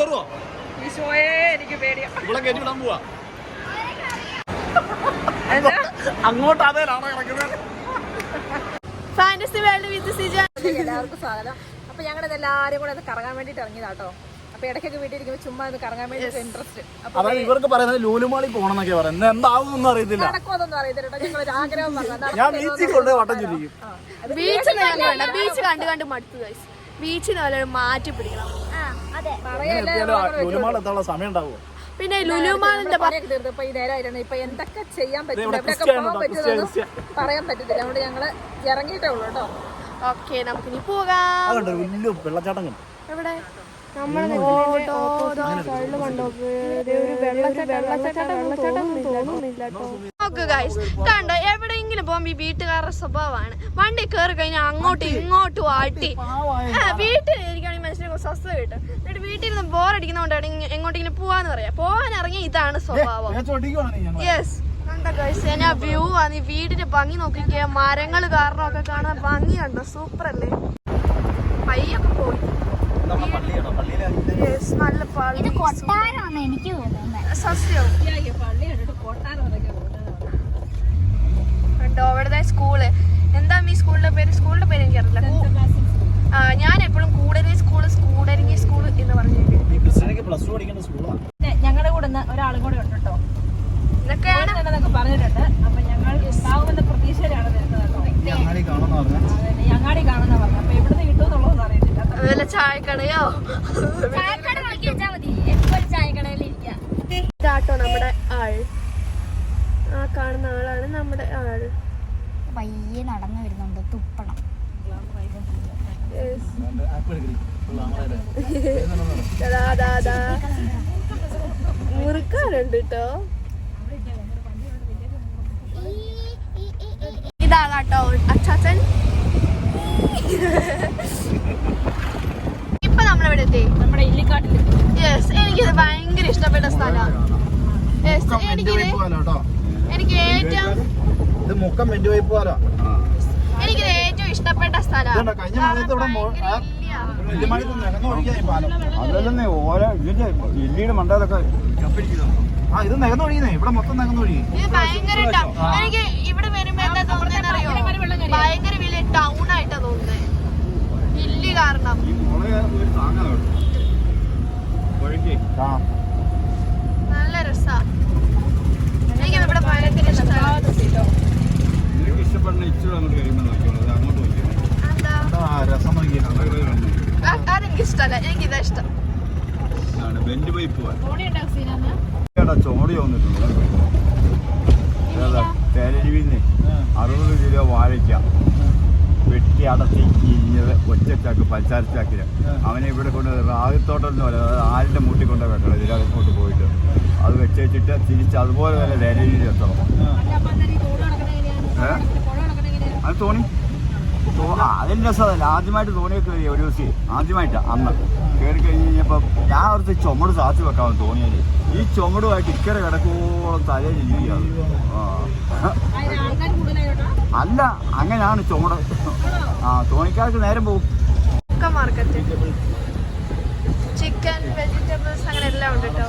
കയറുവോ എനിക്ക് പേടിയാ. ഇവിടെ കയറ്റി വിടാൻ പോവാ. അങ്ങോട്ട് അതേലാണോ കിടക്കുന്നത് ഫാന്റസി വേൾഡ് വിത്ത് സിജ എല്ലാവർക്കും സ്വാഗതം. അപ്പൊ ഞങ്ങൾ എല്ലാരും കൂടെ അത് കറങ്ങാൻ വേണ്ടിട്ട് ഇറങ്ങിയതാട്ടോ. അപ്പൊ ഇടയ്ക്കൊക്കെ വീട്ടിലിരിക്കുമ്പോ ചുമ്മാ ഒന്ന് കറങ്ങാൻ വേണ്ടി ഇൻട്രസ്റ്റ് അപ്പൊ അതായത് ഇവർക്ക് പറയുന്നത് ലൂലുമാളി പോകണം എന്നൊക്കെ പറയുന്നത് എന്താവും ഒന്നും അറിയത്തില്ല. നടക്കോ അതൊന്നും അറിയത്തില്ല ഞങ്ങൾ ഒരു ആഗ്രഹം. ഞാൻ ബീച്ചിൽ കൊണ്ട് വട്ടം ചുരിക്കും ബീച്ച് വേണ്ട ബീച്ച് കണ്ട്? കണ്ട് മടുത്തു ബീച്ചിന് പോലെ മാറ്റി പിടിക്കണം. എത്താനുള്ള സമയം ഉണ്ടാവുമോ പിന്നെ ലുലുമാളിന്റെ എന്തൊക്കെ ചെയ്യാൻ പറ്റും ഇവിടെ എവിടെയൊക്കെ ക്രിസ്ത്യാനി പോകാൻ ഉണ്ടോ? പറ്റുന്നതെന്നും ക്രിസ്ത്യാനി. പറയാൻ പറ്റത്തില്ല. അതുകൊണ്ട് ഞങ്ങൾ ഇറങ്ങിയിട്ടേ ഉള്ളൂ കേട്ടോ. ഓക്കെ നമുക്കിനി പോകാം. വലിയ വെള്ളച്ചാട്ടം എവിടെ? നമ്മളെ തോന്നുന്നില്ല കണ്ടോ നോക്ക് ഗൈസ് കണ്ട എവിടെയെങ്കിലും പോകുമ്പോ ഈ വീട്ടുകാരുടെ സ്വഭാവമാണ്. വണ്ടി കയറി കഴിഞ്ഞാൽ അങ്ങോട്ടും ഇങ്ങോട്ടും ആട്ടി. ഇരിക്കുകയാണെങ്കിൽ മനുഷ്യനെ സ്വസ്ഥത കിട്ടും. എന്നിട്ട് വീട്ടിൽ നിന്ന് ബോറടിക്കുന്നതുകൊണ്ടാണ് എങ്ങോട്ടെങ്കിലും പോവാന്ന് പറയാ. പോവാൻ ഇറങ്ങിയ ഇതാണ് സ്വഭാവം. യെസ് കണ്ടോ ഗൈസ് ഞാൻ വ്യൂ ആണ് ഈ വീടിന്റെ ഭംഗി നോക്കിക്കേ മരങ്ങൾ കാരണം ഒക്കെ കാണാൻ ഭംഗി കണ്ടോ? സൂപ്പർ അല്ലേ? പയ്യൊക്കെ പോയി. യെസ് നല്ല പള്ളി സസ്യം. പള്ളി കണ്ടിട്ട് കൊട്ടാരം കണ്ടോ അവിടുത്തെ സ്കൂൾ എന്താ ഈ സ്കൂളിന്റെ പേര്? സ്കൂളിന്റെ പേര് എനിക്കറിയില്ല. അറിയില്ല ആ, ഞാൻ എപ്പോഴും കൂടരങ്ങി സ്കൂൾ കൂടരങ്ങി സ്കൂൾ എന്ന് സ്കൂളാണ് ഞങ്ങളുടെ കൂടെ ഒരാളും കൂടെ ഉണ്ട് കേട്ടോ. ഇതൊക്കെയാണ്. പറഞ്ഞിട്ടുണ്ട്. അപ്പൊ ഞങ്ങൾ ഉണ്ടാവുമെന്ന പ്രതീക്ഷയിലാണ് വരുന്നത് ഞങ്ങാടി അങ്ങാടി കാണുന്ന പറഞ്ഞു. അപ്പൊ എവിടുന്ന് കിട്ടുമെന്നുള്ളതൊന്നും അറിയത്തില്ല. ചായക്കടയോ? ചായക്കട നോക്കി വെച്ചാൽ മതി. എപ്പോഴും ചായക്കടയിൽ ഇരിക്കാം ഇതാട്ടോ നമ്മുടെ ആൾ. ആ കാണുന്ന ആളാണ് നമ്മുടെ ആൾ പയ്യെ നടന്നു വരുന്നുണ്ട്. തുപ്പണം. മുറുക്കാറുണ്ട് കേട്ടോ ഇതാ കേട്ടോ അച്ചാച്ചൻ. ഇപ്പൊ നമ്മളെവിടെ എത്തി. നമ്മുടെ ഇല്ലിക്കാട്ടിൽ യെസ് എനിക്കിത് ഭയങ്കര ഇഷ്ടപ്പെട്ട സ്ഥലമാണ് യെസ് എനിക്കിത് എനിക്ക് ഏറ്റവും ഇത് മുക്കം വെന്റ് വൈപ്പ് പോലോ. എനിക്ക് ഏറ്റവും ഇഷ്ടപ്പെട്ട പാലം. അതല്ലെന്നേ ഓരോ ഇതിന്റെ ഇല്ലിയുടെ മണ്ടാലൊക്കെ ആ ഇത് നികന്നു ഒഴിയുന്നേ ഇവിടെ മൊത്തം നികന്നു ഒഴിയും ഇത് ഭയങ്കര എനിക്ക് ഇവിടെ വരുമ്പോ എന്താ തോന്നുന്നറിയോ ഭയങ്കര വലിയ ടൗൺ ആയിട്ടാ തോന്നുന്നത് ഇല്ലി കാരണം. നല്ല രസാ. ചോടി വന്നിട്ടുണ്ട്. തേരരുവിന്ന് അറുപത് കിലോ വാഴയ്ക്ക. വെട്ടി അടത്തി ഇഞ്ഞത് ഒറ്റച്ചാക്ക് പഞ്ചാരച്ചാക്കിൽ അവനെ ഇവിടെ കൊണ്ട് റാഗത്തോട്ടം എന്ന് പറയുന്നത് അതായത് ആലിന്റെ മൂട്ടി കൊണ്ട് വെക്കണം? ഇതിലകത്തോട്ട് പോയിട്ട്. അത് വെച്ച് വെച്ചിട്ട് തിരിച്ച് അതുപോലെ തന്നെ തേരരുവിൽ എത്തണം? അത് തോണി? അതിന്റെ രസമല്ല ആദ്യമായിട്ട് തോണിയൊക്കെ കയറി ഒരു ദിവസം ആദ്യമായിട്ട് അന്ന്. കയറി കഴിഞ്ഞ് കഴിഞ്ഞപ്പോൾ ഞാൻ അവിടുത്തെ ചുമട് സാത്തി വെക്കാമെന്ന് തോന്നിയത് ഈ ചുമടുമായിട്ട് ഇക്കര കിടക്കോളം തലയിൽ ഇരിക്കുകയാണ്. ആ. അല്ല അങ്ങനെയാണ് ചുമട്. ആ തോണിക്കാർക്ക് നേരം പോകും. ചിക്കൻ മാർക്കറ്റ് ചിക്കൻ വെജിറ്റബിൾസ് അങ്ങനെ എല്ലാം ഉണ്ട് കേട്ടോ.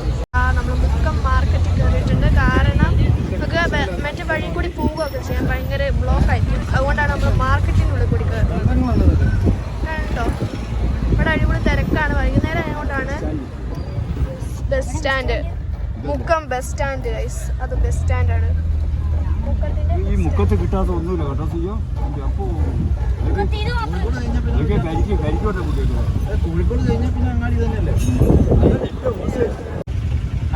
നമ്മൾ മുക്കം മാർക്കറ്റിൽ കയറിയിട്ടുണ്ട് കാരണം നമുക്ക് മറ്റേ വഴി കൂടി പോവുകയൊക്കെ ചെയ്യാൻ ഭയങ്കര ബ്ലോക്ക് ആയിരിക്കും അതുകൊണ്ടാണ് നമ്മൾ മാർക്കറ്റിനുള്ളിൽ കൂടി കയറുന്നത് കണ്ടോ? ഇവിടെ അടിപൊളി തിരക്കാണ്. വൈകുന്നേരം ആയതുകൊണ്ടാണ് bus stand Mukkam bus stand guys അത് ബസ് സ്റ്റാൻഡാണ് മുക്കത്തിന്റെ ഈ മുക്കത്ത് കിട്ടാതെ ഒന്നുമില്ല കേട്ടോ ചെയ്യോ അപ്പോ കോഴിക്കോട് കഴിഞ്ഞാൽ പിന്നെ അങ്ങാടി തന്നെയല്ലേ?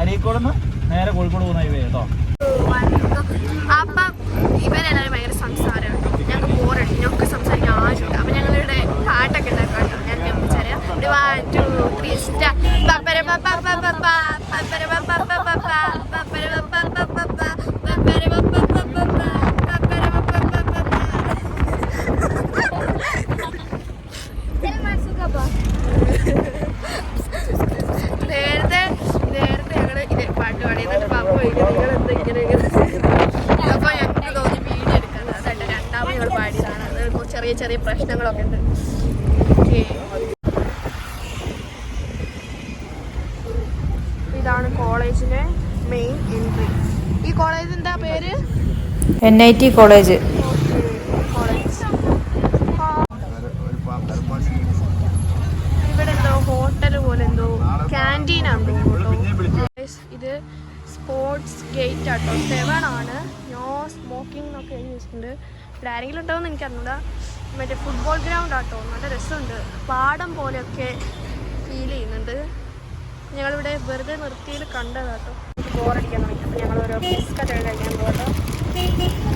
അരീക്കോട് നിന്ന് നേരെ കോഴിക്കോട് പോകുന്ന ഹൈവേ കേട്ടോ അപ്പം ഇവരെല്ലാവരും ഭയങ്കര സംസാരമാണ്. ഞങ്ങൾക്ക് ബോറടി ഞങ്ങൾക്ക് സംസാരിക്കാൻ ആവശ്യമുണ്ട് അപ്പം ഞങ്ങളിവിടെ പാട്ടൊക്കെ ഉണ്ടാക്കാം ഞാൻ പപ്പ പപ്പ പ, പപ്പര പപ്പ പപ്പ പ, പപ്പര പപ്പ പപ്പ പ. നേരത്തെ നേരത്തെ ഞങ്ങൾ ഇത് പാട്ട് പാടി എന്നിട്ട് പാപ്പ ചോദിക്കും നിങ്ങൾ എന്താ ഇങ്ങനെ ഇങ്ങനെ അപ്പൊ ഞങ്ങൾക്ക് തോന്നി വീഡിയോ എടുക്കാൻ അതായിട്ട് രണ്ടാമത് ഞങ്ങൾ പാടിയതാണ് അത് ചെറിയ ചെറിയ പ്രശ്നങ്ങളൊക്കെ ഉണ്ട് ഓക്കേ. ഇതാണ് കോളേജിലെ മെയിൻ എൻട്രി ഈ കോളേജ് എന്താ പേര്? എൻ ഐ ടി കോളേജ് ഇവിടെ എന്തോ ഹോട്ടൽ പോലെ എന്തോ ക്യാന്റീൻ ആണ് ഇത് സ്പോർട്സ് ഗേറ്റ് ആട്ടോ. സെവൺ ആണ്. നോ സ്മോക്കിംഗ് എന്നൊക്കെ എഴുതി വെച്ചിട്ടുണ്ട്. ഇവിടെ ആരെങ്കിലും ഉണ്ടോ എന്ന് എനിക്കറിഞ്ഞൂടാ. മറ്റേ ഫുട്ബോൾ ഗ്രൗണ്ട് ആട്ടോ നല്ല രസമുണ്ട്. പാടം പോലെയൊക്കെ ഫീൽ ചെയ്യുന്നുണ്ട്. ഞങ്ങളിവിടെ വെറുതെ നിർത്തിയിൽ കണ്ടതാട്ടോ ബോറടിക്കാൻ തുടങ്ങി. അപ്പോൾ ഞങ്ങൾ ഓരോ ബിസ്ക്കറ്റ് കഴിക്കാൻ പോകട്ടോ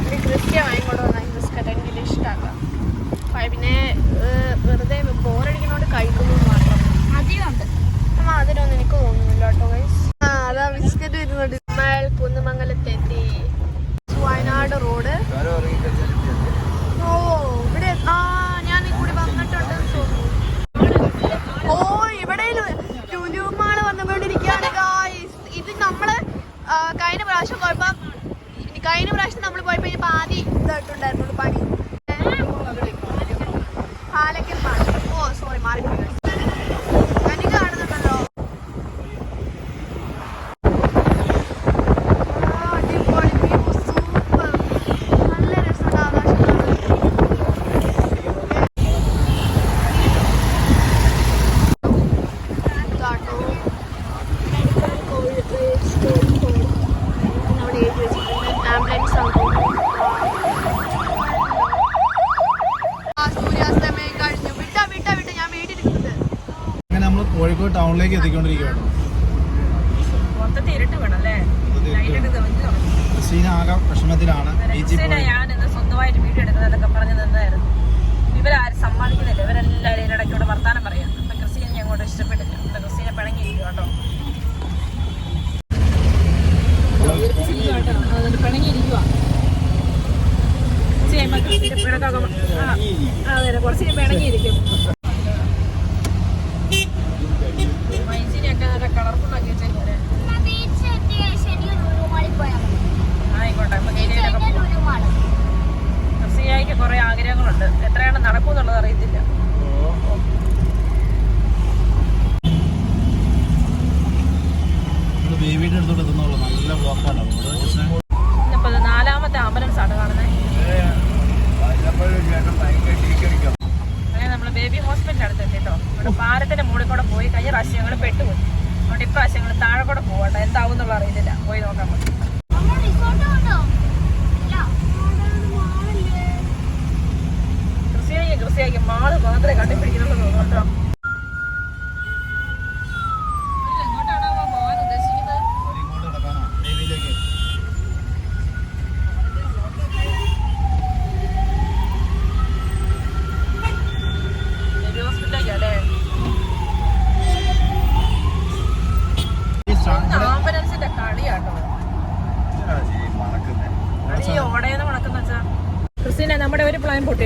ഒരു ക്രിസ്ത്യ വാങ്ങിക്കൊണ്ട് വന്നാൽ ബിസ്ക്കറ്റ് എനിക്ക് വലിയ ഇഷ്ടമാക്കാം പിന്നെ വെറുതെ ബോറടിക്കുന്നതുകൊണ്ട് കഴിക്കുന്നു മാത്രം. അധികമുണ്ട് അമ്മ അതിനൊന്നും എനിക്ക് തോന്നുന്നില്ല കേട്ടോ ഗൈസ് ആ അതാ ബിസ്ക്കറ്റ് വരുന്നുണ്ട് നമ്മൾ കുന്നമംഗലത്തെത്തി വയനാട് റോഡ് ഓ ഇവിടെ ആ ഞാൻ ഈ കൂടി വന്നിട്ടുണ്ട് തോന്നുന്നു ഓ ഇവിടെ ലുലുമാൾ വന്നുകൊണ്ടിരിക്കുകയാണ് ഗായ്സ് ഇത് നമ്മൾ ആ, കഴിഞ്ഞ പ്രാവശ്യം പോയപ്പോ കഴിഞ്ഞ പ്രാവശ്യം നമ്മൾ പോയപ്പോ ഇനിയിപ്പോ ആദ്യം ഇതായിട്ടുണ്ടായിരുന്നു പണി പാലക്കൽ മാറി ഓ സോറി മാറിപ്പോയി എനിക്ക് കാണുന്നുണ്ടല്ലോ ആ, അടിപൊളി view, super. നല്ല രസമുണ്ട് ആകാശം കാണാൻ. ഇതാട്ടോ. Medical college state code. അവിടെ എഴുതി വെച്ചിട്ടുണ്ട്. ആംബുലൻസ് ആണ് ആ സൂര്യാസ്തമയം കഴിഞ്ഞു വിട്ട വിട്ട വിട്ട ഞാൻ വീട്ടിലിരിക്കുന്നത് അങ്ങനെ നമ്മൾ കോഴിക്കോട് ടൗണിലേക്ക് എത്തിക്കൊണ്ടിരിക്കുകയാണ്. ക്രിസ്റ്റീന ആകെ ഇന്ന് സ്വന്തമായിട്ട് വീഡിയോ എടുക്കുന്നതൊക്കെ പറഞ്ഞു നിന്നായിരുന്നു. ഇവരാരും സമ്മാനിക്കുന്നില്ല. ഇവരെല്ലാവരും ഇതിനിടയ്ക്കൂടെ വർത്താനം പറയാം. ക്രിസ്റ്റീനെ ഞാൻ അങ്ങോട്ട് ഇഷ്ടപ്പെട്ടില്ല ക്രിസ്റ്റീനെ പിണങ്ങിയിരിക്കും കേട്ടോ. പിണങ്ങിയിരിക്കുവാ കുറച്ച് പിണങ്ങിയിരിക്കും ഇവിടെ പാലത്തിന്റെ മുകളിൽ കൂടെ പോയി കഴിഞ്ഞ പ്രാവശ്യം ഞങ്ങൾ പെട്ടുപോയി. അതുകൊണ്ട് ഇപ്രാവശ്യം ഞങ്ങൾ താഴെ കൂടെ പോകട്ടെ എന്താവും എന്നുള്ള അറിയില്ല. പോയി ഉണ്ടോ ഇല്ല കൃഷിയായി കൃഷിയായി. മാൾ മാത്രമേ കണ്ടുപിടിക്കുന്നുള്ളൂ തോന്നുന്നുണ്ടോ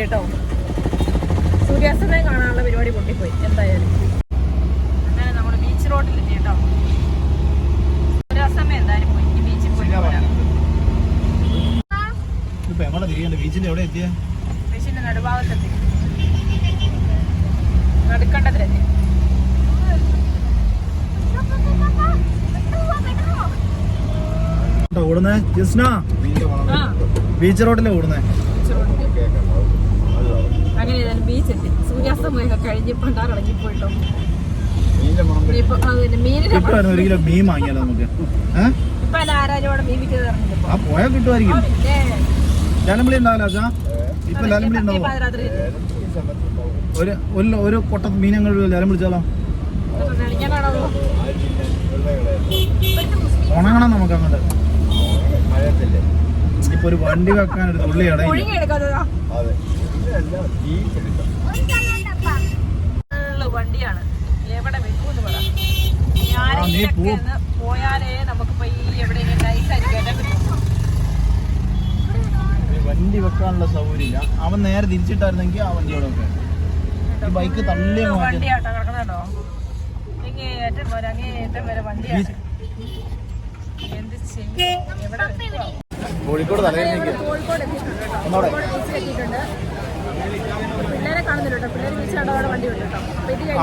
കേട്ടോ. സൂര്യാസ്തമയം കാണാനുള്ള പരിപാടി പൊട്ടിപ്പോയി. എന്തായാലും. അങ്ങനെ നമ്മൾ ബീച്ച് കേട്ടോ. സൂര്യാസ്തമയം എന്തായാലും പോയി. ബീച്ചിൽ പോയി പോരാം. ഇപ്പൊ എവിടെ തിരികെ ബീച്ചിന്റെ എവിടെ എത്തിയ? ബീച്ചിന്റെ നടുഭാഗത്തെത്തി. നടുക്കണ്ടത്തിലെത്തി. ഓടുന്നേ? ജസ്ന? ബീച്ച് റോഡിലെ ഓടുന്നേ. ബീച്ച് റോഡിൽ. അങ്ങനെ ഏതായാലും ബീച്ച് എത്തി സൂര്യാസ്തമയൊക്കെ കിട്ടുമായിരുന്നു ഒരു കിലോ മീൻ വാങ്ങിയാലോ നമുക്ക്? ആ പോയാൽ കിട്ടുമായിരിക്കും. ലാലമ്പളി ഉണ്ടാവില്ല അച്ഛാ? ഇപ്പൊ ലാലമ്പളി ഉണ്ടാവോ. ഒരു ഒരു കൊട്ട മീനങ്ങൾ ലാലം വിളിച്ചാലോ? ഉണങ്ങണം നമുക്ക് അങ്ങോട്ട്. ഇപ്പൊ ഒരു വണ്ടി വെക്കാൻ ഒരു തുള്ളി ഇടയില്ല. വണ്ടിയാണ്. എവിടെ വെക്കൂന്ന് പറ. പോയാലേ നമുക്ക് എവിടെയെങ്കിലും വണ്ടി വെക്കാനുള്ള സൗകര്യമില്ല. അവൻ നേരെ തിരിച്ചിട്ടായിരുന്നെങ്കിൽ ആ വണ്ടിയോടെ വെക്കാം. ഈ ബൈക്ക് തള്ളി വണ്ടിയാട്ടോ കിടക്കുന്നുണ്ടോ ഇങ്ങേറ്റം വരെ അങ്ങേറ്റം വരെ വണ്ടിയാണ് എന്ത് ചെയ്യും? എവിടെ വെക്കുവാ? കോഴിക്കോട് തലേ കോഴിക്കോട് എത്തിയിട്ടുണ്ട് കേട്ടോ. കോഴിക്കോട് ബീച്ചിൽ എത്തിയിട്ടുണ്ട്. പിള്ളേരെ കാണുന്നില്ല കേട്ടോ. പിള്ളേർ ബീച്ചിൽ അവിടെ വണ്ടി ഉണ്ട് കേട്ടോ.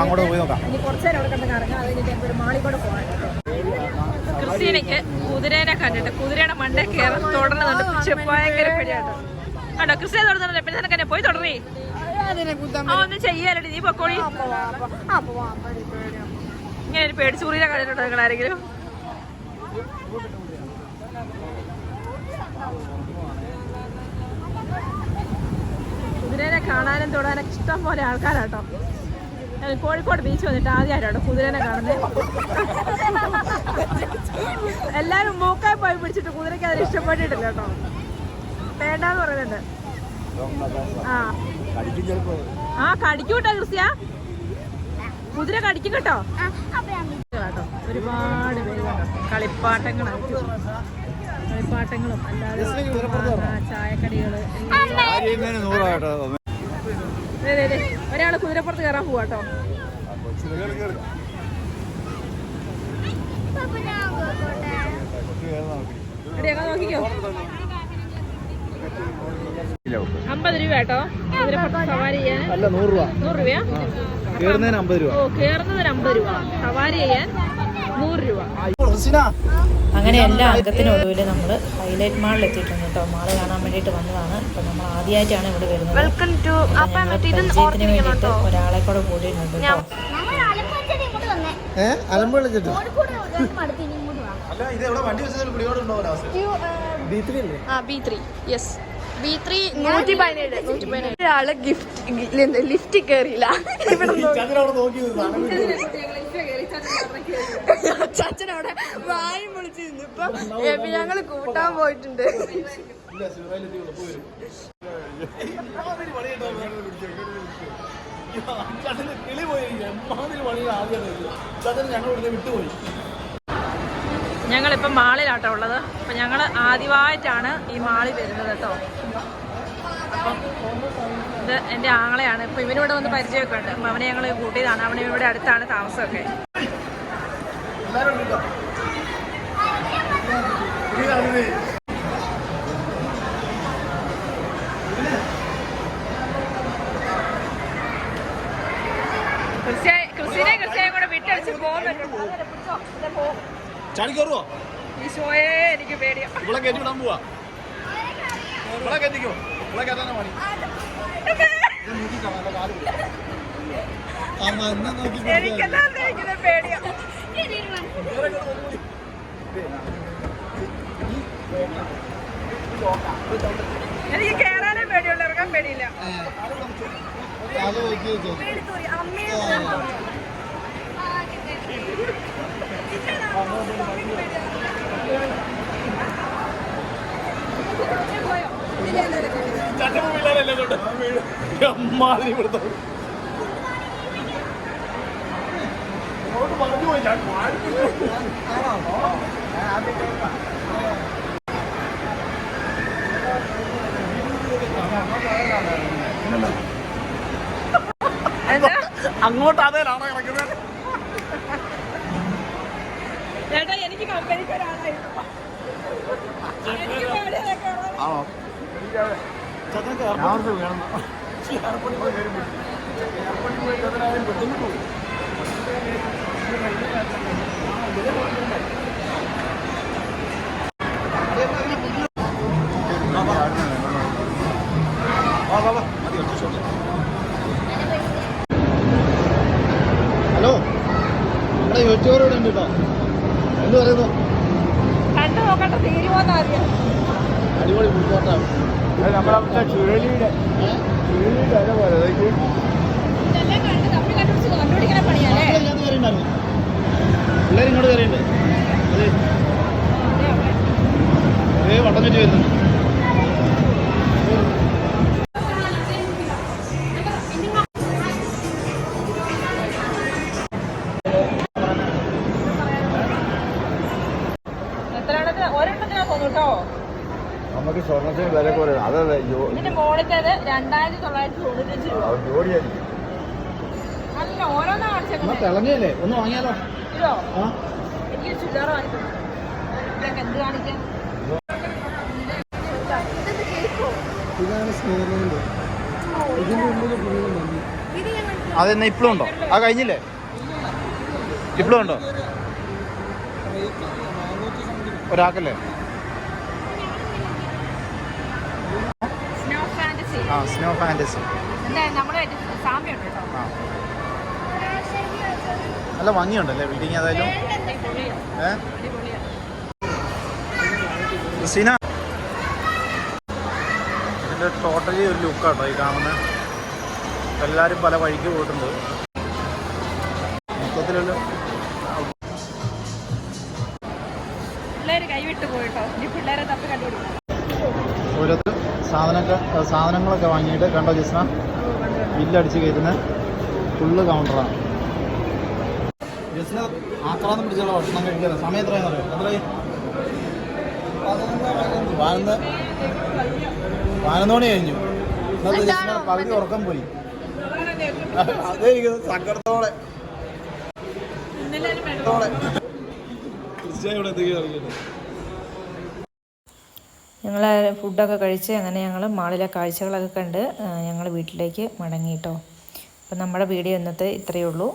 അങ്ങോട്ട് പോയി നോക്കാം. ഇനി കുറച്ചു നേരം അവിടെ കണ്ട് കറങ്ങാം. അത് കഴിഞ്ഞിട്ട് ഒരു മാളിൽ കൂടെ പോകാൻ കേട്ടോ കുതിരേനെ കണ്ടിട്ട് കുതിരയുടെ മണ്ടേ കയറി തുടരുന്നുണ്ട് പക്ഷെ ഭയങ്കര പിടിയാട്ടോ. കണ്ടോ? ക്രിസ്ത്യൻ തുടർന്നുണ്ട് പിന്നെ നിനക്ക് എന്നെ പോയി തുടറി ഒന്നും ചെയ്യാലടി. നീ പൊക്കോളി. ഇങ്ങനെ ഒരു പേടിച്ച് കുറിയെ കണ്ടിട്ടുണ്ടോ നിങ്ങൾ ആരെങ്കിലും കുതിരേനെ കാണാനും തൊടാനൊക്കെ ഇഷ്ടം പോലെ ആൾക്കാരാട്ടോ. കോഴിക്കോട് ബീച്ച് വന്നിട്ട് ആദ്യമായിട്ടോ കുതിരേനെ കാണുന്നത് എല്ലാരും മൂക്കായി പോയി പിടിച്ചിട്ട് കുതിരയ്ക്ക് അതിന് ഇഷ്ടപ്പെട്ടിട്ടില്ല കേട്ടോ. വേണ്ടെന്ന് പറയുന്നുണ്ട്. ആ. ആ കടിക്കൂട്ടോ ക്രിസ്യ കുതിര കടിക്കും കേട്ടോ. കേട്ടോ. ഒരുപാട് പേര് കളിപ്പാട്ടങ്ങളാണ് കളിപ്പാട്ടങ്ങളും അല്ലാതെ ആ, ചായക്കടികൾ. ഒരാൾ കുതിരപ്പുറത്ത് കയറാൻ പോവാട്ടോ നോക്കിക്കോ. അമ്പത് രൂപ കേട്ടോ. കുതിരപ്പുറത്ത് സവാരി ചെയ്യാൻ. അല്ല നൂറ് രൂപ. നൂറ് രൂപയാ? കയറുന്നതിന് അമ്പത് രൂപ. ഓ കേറുന്നതിന് അമ്പത് രൂപ. സവാരി ചെയ്യാൻ നൂറ് രൂപ. അങ്ങനെ എല്ലാ അംഗത്തിനൊടുവിൽ നമ്മൾ ഹൈലൈറ്റ് മാളിൽ എത്തിയിട്ടുണ്ട് കേട്ടോ. മാൾ കാണാൻ വേണ്ടിയിട്ട് വന്നതാണ്. ഇപ്പം നമ്മൾ ആദ്യമായിട്ടാണ് ഇവിടെ വരുന്നത്. വെൽക്കം ടു അപ്പൊ ഇത് പരിചയത്തിന് ഓർത്തിരിക്കണം വേണ്ടിയിട്ട് ഒരാളെ കൂടെ കൂടിയിട്ടുണ്ട് കേട്ടോ. അലമ്പ് ഒരാൾ ഗിഫ്റ്റ് ലിഫ്റ്റ് കയറിയില്ല ഇവിടെ ചന്ദ്രൻ അവിടെ വായി മുളിച്ച് നിന്നു ഇപ്പൊ ഞങ്ങൾ കൂട്ടാൻ പോയിട്ടുണ്ട്. കിളി പോയി ഞങ്ങൾ വിട്ടുപോയി മാളിലാട്ടോ ഉള്ളത്. അപ്പം ഞങ്ങൾ ആദ്യമായിട്ടാണ് ഈ മാളിൽ വരുന്നത് കേട്ടോ. ഇത് എന്റെ ആങ്ങളെയാണ്. ഇപ്പം ഇവനിവിടെ വന്ന് പരിചയമൊക്കെ ഉണ്ട്. അപ്പം അവനെ ഞങ്ങൾ കൂട്ടിയതാണ്. അവന് ഇവിടെ അടുത്താണ് താമസമൊക്കെ. ക്രിസ്ത്യനെ ക്രിസ്ത്യനെ കൂടെ വിട്ടടിച്ച് പോകുന്നുണ്ട് ചാടി കയറുവോ? ഈശോയെ എനിക്ക് പേടിയാ. ഇവിടെ കയറ്റി വിടാൻ പോവാ. ഇവിടെ കയറ്റിക്കോ. ഇവിടെ കയറ്റാനാ പണി. എനിക്കെല്ലാം പേടിയാ. എനിക്ക് കേറാനേ പേടിയുള്ളൂ ഇറങ്ങാൻ പേടിയില്ല വെച്ചോ. ചട്ടമ്പിള്ളേരെല്ലാം കൊണ്ട് വീഴും. എമ്മാതിരി ഇവിടുത്തെ അങ്ങോട്ട് പറഞ്ഞു പോയി ഞാൻ അങ്ങോട്ട് അതേലാണോ കിടക്കുന്നത്? ചേട്ടാ എനിക്ക് കമ്പനിക്ക് ഒരാളായിരുന്നു. ആണോ? എയർപോർട്ടിൽ വേണം. എയർപോർട്ടിൽ പോയി. എയർപോർട്ടിൽ പോയി. ചന്ദ്രനായാലും പെട്ടെന്ന് എന്നാ തിളങ്ങിയല്ലേ? ഒന്ന് വാങ്ങിയാലോ? ആ? എനിക്ക് ചുരിദാർ വാങ്ങിക്കണം ഇതൊക്കെ എന്ത് കാണിക്കാൻ? ഇതാണ് സ്നേഹമുണ്ട് ഇതിന്റെ ഉള്ളിൽ അതെന്നാ ഇപ്പോഴും ഉണ്ടോ? ആ കഴിഞ്ഞില്ലേ? ഇപ്പോഴും ഉണ്ടോ? ഒരാൾക്കല്ലേ? ആ സ്നോ ഫാന്റസി എന്താ സാമ്യം ഉണ്ട് കേട്ടോ. ആ. നല്ല ഭംഗിയുണ്ടല്ലേ ബിൽഡിങ് ഏതായാലും? ഏ? ക്രിസ്റ്റീന ഇതിന്റെ ടോട്ടലി ഒരു ലുക്കാട്ടോ ഈ കാണുന്നത് എല്ലാവരും പല വഴിക്ക് പോയിട്ടുണ്ട്. മൊത്തത്തിലൊരു ഓരോരുത്തർ സാധനമൊക്കെ സാധനങ്ങളൊക്കെ വാങ്ങിയിട്ട് കണ്ടോ ജിസ്ന? ബില്ലടിച്ച് കയറ്റുന്ന. ഫുള്ള് കൗണ്ടറാണ് ജിസ്ന ആക്രാന്തം പിടിച്ചുള്ള ഭക്ഷണം കഴിക്കുന്നത് സമയം എത്രയാണെന്ന് അറിയോ? എത്രയായി പതിനൊന്ന് പതിനൊന്ന്. മണി കഴിഞ്ഞു. ഇന്നത്തെ പകുതി ഉറക്കം പോയി. അതേ ഇരിക്കുന്നു സങ്കടത്തോടെ ഇവിടെ ഞങ്ങൾ ഫുഡൊക്കെ കഴിച്ച് അങ്ങനെ ഞങ്ങൾ മാളിലെ കാഴ്ചകളൊക്കെ കണ്ട് ഞങ്ങൾ വീട്ടിലേക്ക് മടങ്ങിയിട്ടോ അപ്പം നമ്മുടെ വീഡിയോ ഇന്നത്തെ ഇത്രയേ ഉള്ളൂ.